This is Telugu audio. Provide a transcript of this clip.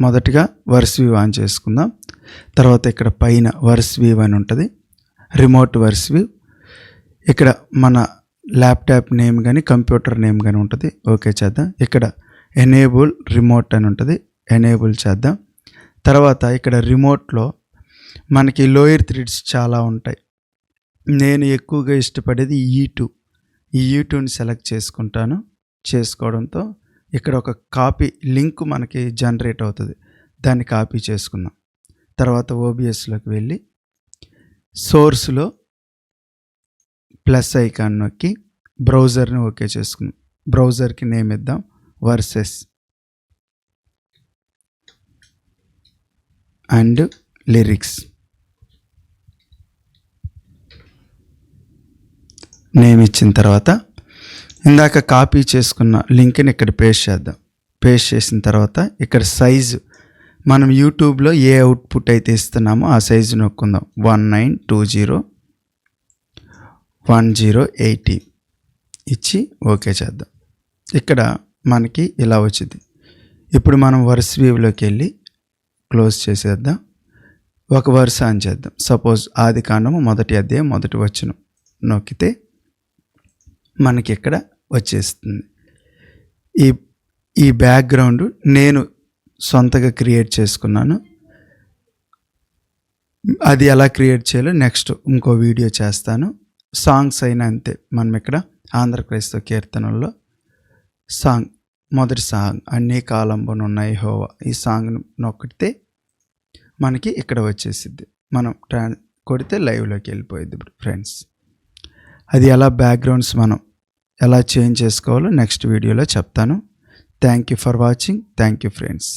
మొదటిగా వర్స్ వ్యూ ఆన్ చేసుకుందాం. తర్వాత ఇక్కడ పైన వర్స్ వ్యూ అని ఉంటుంది. రిమోట్ వర్స్ వ్యూ ఇక్కడ మన ల్యాప్టాప్ నేమ్ కానీ కంప్యూటర్ నేమ్ కానీ ఉంటుంది. ఓకే చేద్దాం. ఇక్కడ ఎనేబుల్ రిమోట్ అని ఉంటుంది. ఎనేబుల్ చేద్దాం. తర్వాత ఇక్కడ రిమోట్లో మనకి లోయర్ థ్రిడ్స్ చాలా ఉంటాయి. నేను ఎక్కువగా ఇష్టపడేది ఈ టూ ఈ ఈ టూని సెలెక్ట్ చేసుకుంటాను. చేసుకోవడంతో ఇక్కడ ఒక కాపీ లింక్ మనకి జనరేట్ అవుతుంది. దాన్ని కాపీ చేసుకుందాం తర్వాత ఓబిఎస్లోకి వెళ్ళి సోర్స్లో ప్లస్ ఐకాన్ నొక్కి బ్రౌజర్ని ఓకే చేసుకుందాం బ్రౌజర్కి నేమ్ ఇద్దాం వర్సెస్. And lyrics. నేమ్ ఇచ్చిన తర్వాత ఇందాక కాపీ చేసుకున్న లింక్ని ఇక్కడ పేస్ట్ చేద్దాం. పేస్ట్ చేసిన తర్వాత ఇక్కడ సైజు మనం యూట్యూబ్లో ఏ అవుట్పుట్ అయితే ఇస్తున్నామో ఆ size నొక్కుందాం. One nine two zero one zero eighty. ఇచ్చి ఓకే చేద్దాం. ఇక్కడ మనకి ఇలా వచ్చింది. ఇప్పుడు మనం వర్స్ వ్యూలోకి వెళ్ళి క్లోజ్ చేసేద్దాం. ఒక వరుస అని చేద్దాం. సపోజ్ ఆది కాండము మొదటి అధ్యాయం మొదటి వచ్చును నొక్కితే మనకి ఇక్కడ వచ్చేస్తుంది. ఈ ఈ బ్యాక్గ్రౌండ్ నేను సొంతగా క్రియేట్ చేసుకున్నాను. అది ఎలా క్రియేట్ చేయాలో నెక్స్ట్ ఇంకో వీడియో చేస్తాను. సాంగ్స్ అయినా అంతే మనం ఇక్కడ ఆంధ్రప్రదేశ్తో కీర్తనల్లో సాంగ్ మొదటి సాంగ్ అన్ని కాలంబనున్నాయి హోవా ఈ సాంగ్ నొక్కితే మనకి ఇక్కడ వచ్చేసిద్ది. మనం ట్రా కొడితే లైవ్లోకి వెళ్ళిపోయింది ఇప్పుడు ఫ్రెండ్స్. అది ఎలా బ్యాక్గ్రౌండ్స్ మనం ఎలా చేంజ్ చేసుకోవాలో నెక్స్ట్ వీడియోలో చెప్తాను. Thank you for watching thank you friends